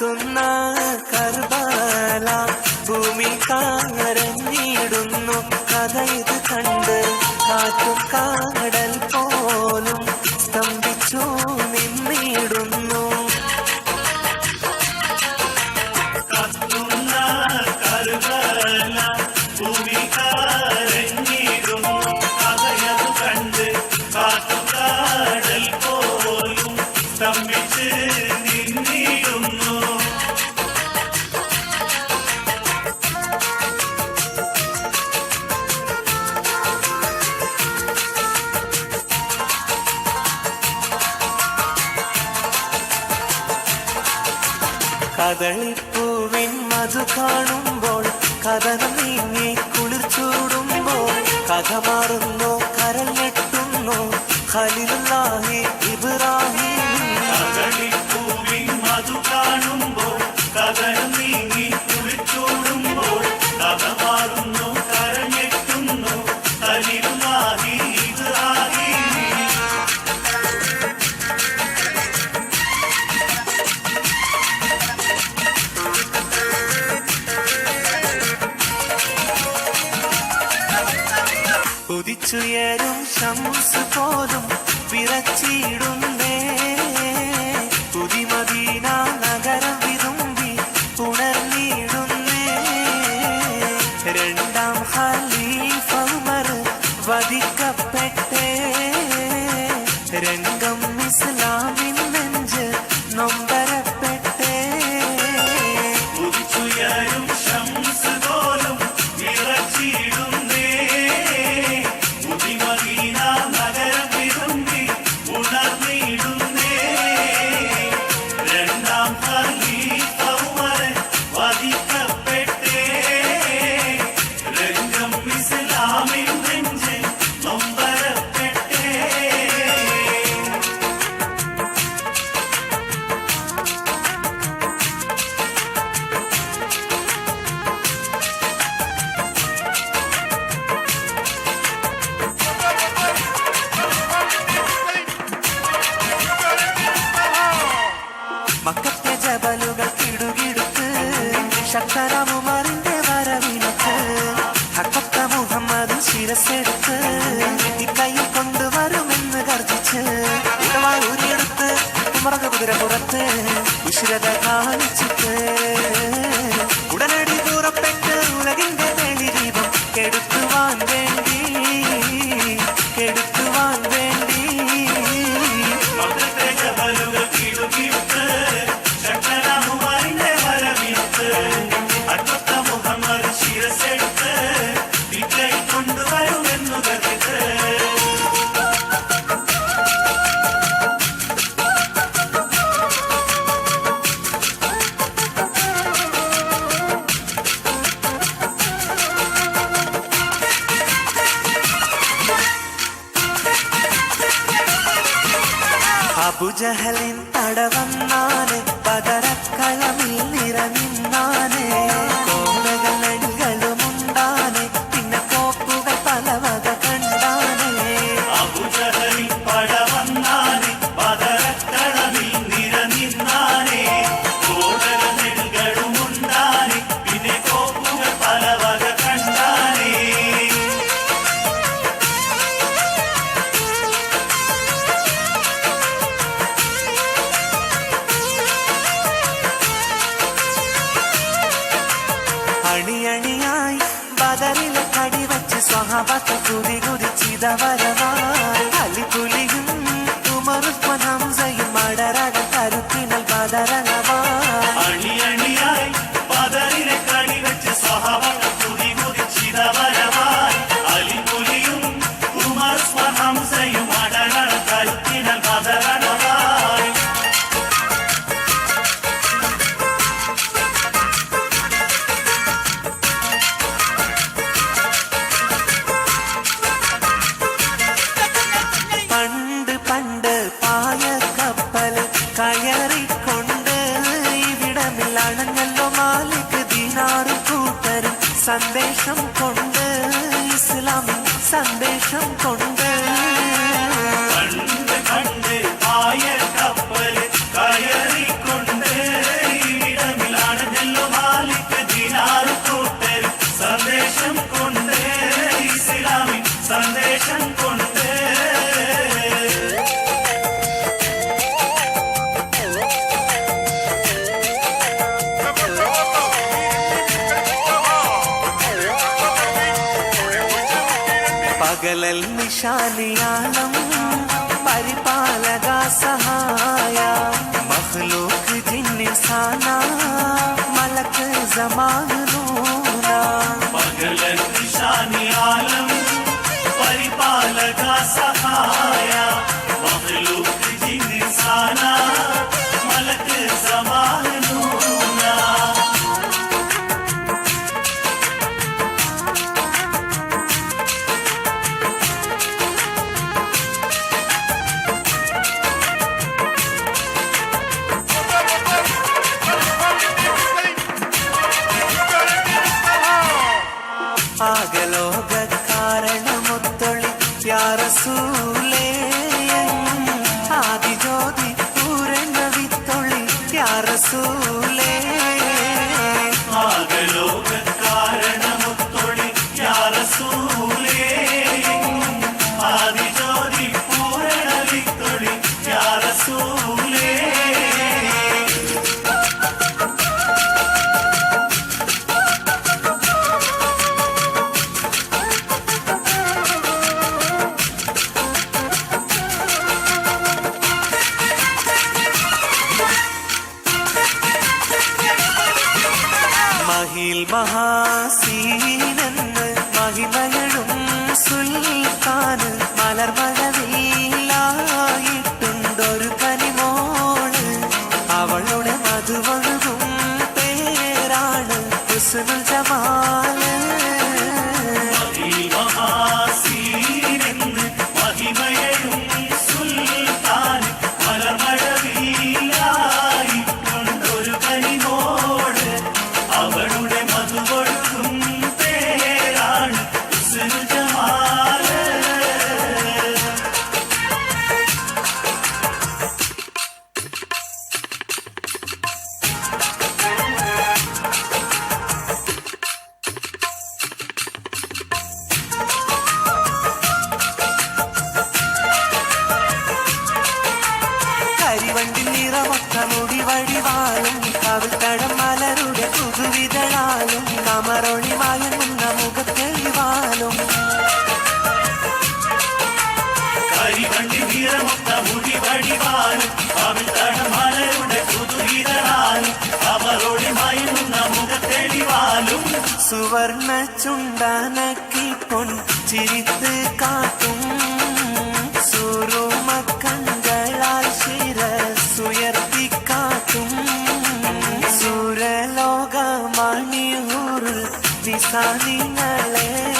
കത്തുന്ന കർബാല ഭൂമി കാരഞ്ഞിടുന്നു കഥ ഇത് കണ്ട് കാറ്റും കാടൽ പോലും സ്തംഭിച്ചു നിന്നിടുന്നു. കത്തുന്ന കരുതല കദളിപ്പൂവിൻ മധു കാണുമ്പോൾ കഥനം നീങ്ങി കുളിർ ചൂടുമ്പോൾ കഥ മാറുന്നു കരൽ ഞെട്ടുന്നു. ഖലിലുല്ലാഹി ഇബ്രാഹിം കദളിപ്പൂവിൻ മധു കാണുമ്പോൾ കഥ മാറുന്നു കലിരുമാഹി ഇബ്രാഹിം ഉദിച്ചുയരും ശംസ് പോലും വിറച്ചിടുന്നേ. പുതിമദീന നഗരം വിതുമ്പി ഉണർന്നിടുന്നേ. രണ്ടാം ഖലീഫ ഉമർ വധിക്കപ്പെട്ടേ. രംഗം ഇസ്ലാമിൻ ശക്തരാമുമാറിന്റെ വരവിനത്ത്. ഹക്കത്ത മുഹമ്മദ് ശിരസെടുത്ത് ഇക്കൈയിൽ കൊണ്ടുവരുമെന്ന് ഗർജിച്ച്. ഇടവായി ഊരിയെടുത്ത് ഉമറക കുതിര പുറത്ത് ഉശിരത കാണിച്ചിട്ട്. അബുജഹലിൻ തടവന്നാന് പതറക്കളമിൽ നിറനിന്നാന് കോണകൾ Java Java. கொண்ட இஸ்லாம் சந்தேஷம் கொண்ட పాలల్ నిషానియానం పరిపాలగా సహాయ. మహ్లూక్ జిన్ సానా మలక జమాన్ കരിവണ്ടി നിറമൊത്ത മുടി വഴിവാളും കവിൽ തഴം മലരുടെ പുതുവിതളാലും കമറൊളി മയങ്ങുന്ന മുഖത്തെളിവാലും കരിവണ്ടി മുടി മയങ്ങുന്ന മുഖത്തെളിവാലും സുവർണ ചുണ്ടാനക്കി പൊൻ ചിരിത്ത് കാട്ടും सी सानी नले